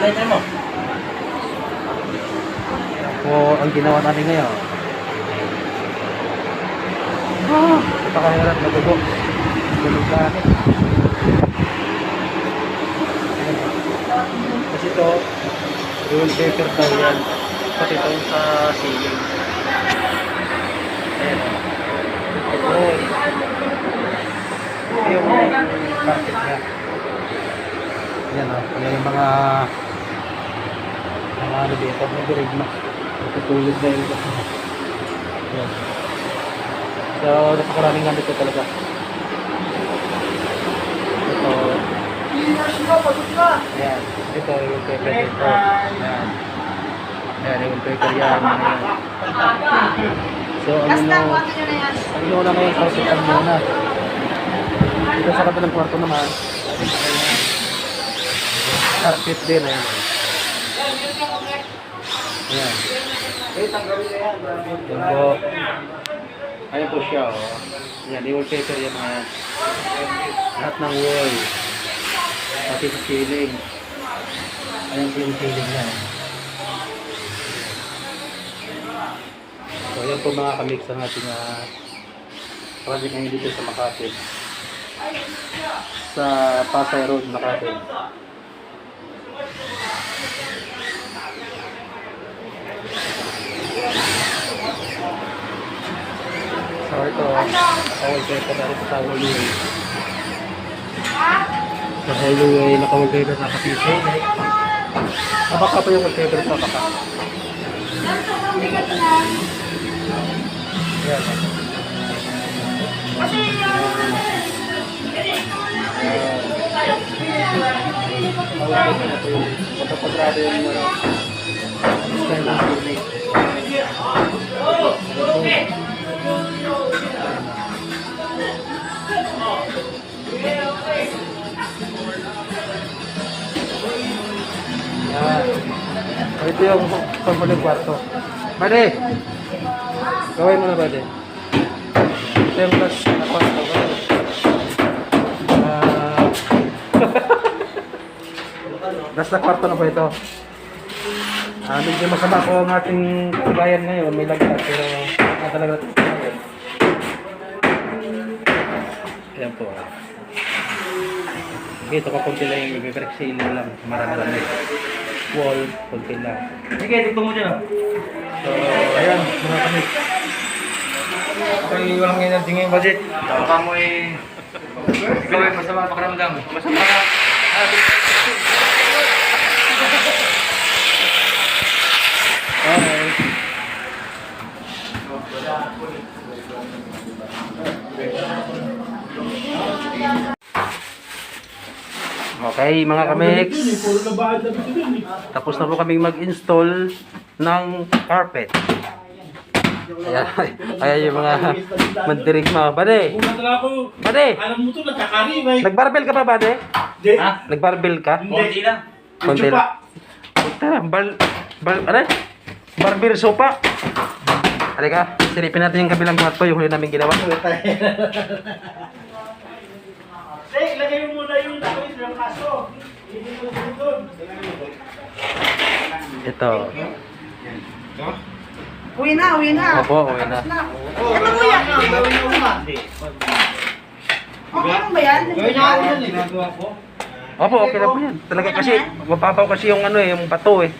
Lighter mo. po ang ginawa natin ngayon. Ah, napakahirap na dugo. Na akin. Kasi ito, roll paper daw yan. Pati ito sa ceiling. Ayan. Ito, ito yung carpet niya. Yan o, yan yung mga mga ano dito, nag-rigma. Natutulog na yun. Yan. So, napakaraming gamit ko talaga. Ito. Ayan. Ito yung paper dito. Ayan. Ayan yung paper yan. Ayan. So, ano na yan. ano na ngayon, carpet muna. Dito sa kabilang kwarto naman, carpet din. Ayan. Ayan. Yan po. Ayan po siya, oh. Yan, yung wallpaper yan, mga lahat ng wall. Pati sa ceiling. Ayan po yung ceiling niya. So, yan po mga kamix ang ating uh, project ngayon dito sa Makati. Sa Pasay Road, Makati. Ito, naka-wallpaper na rin sa hallway. Sa hallway, naka-wallpaper na kapiso. Ah, baka pa yung wallpaper pa, baka. Yan. Na po yung matapagrado yung ano, style ng unit. Ito yung pagmuling kwarto. Bade! Gawin mo na, Bade. Ito yung last na kwarto. Ah. last na kwarto na po ito. Ah, medyo masama po ang ating kabayan ngayon. May lagyan, pero ah, talaga ngayon. Ayan po. Dito ka konti lang yung ibibreak ceiling lang. Marami-rami. Wall, konti lang. Sige, tignan mo dyan. ah. So, ayan, mga kamit. Ay, walang energy ngayong budget. Baka mo eh... Ikaw ay masama pakiramdam. Masama ka. Okay. Okay, mga kamix. Tapos na po kaming mag-install ng carpet. Ayan, ayan yung mga mandirig mga. Bade! Bade! Alam mo to, nagkakari, may. Nagbarbel ka pa, Bade? Di. Ha? Nagbarbel ka? Konti lang. Konti lang. Tara, bal, bal, ano? Barber sopa. Halika, silipin natin yung kabilang kwarto, yung huli namin ginawa. Di, ilagay mo muna yung ng kaso. Na. Ito. Uwi na, uwi na. Opo, uwi na. Na. Ito kuya. Okay lang ba yan? Ginagawa ko. Opo, okay na po yan. Talaga kasi, mapapaw kasi yung ano eh, yung bato eh.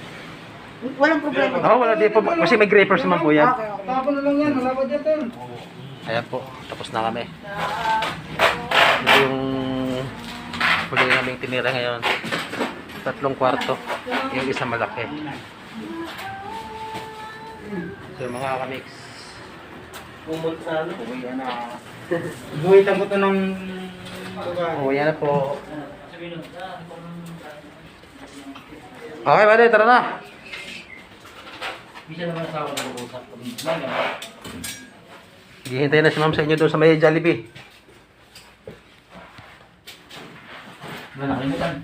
Walang problema. Oo, wala di po. Kasi may grapers naman po yan. Okay, okay. Tapon na lang yan, wala pa dyan. Ayan po, tapos na kami. Ito yung huli namin tinira ngayon. Tatlong kwarto. Yung isa malaki. So mga kamix. Pumunta na. Uwi na. Buhitan ko to ng... Oh, yan na po. Okay, bale, tara na. Bisa naman sa ako nag-uusap. Hihintay na si ma'am sa inyo doon sa may Jollibee. Wala nakalimutan.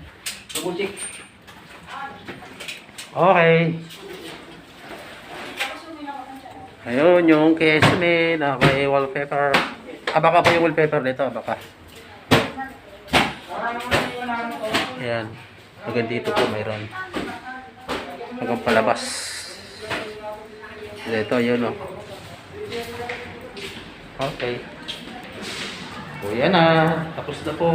Check. Okay. Ayun, yung kesame na may wallpaper. Ah, baka po yung wallpaper nito, baka. Ayan. Hanggang dito po mayroon. hanggang palabas. Ito, yun o. Okay. O yan na. Tapos na po.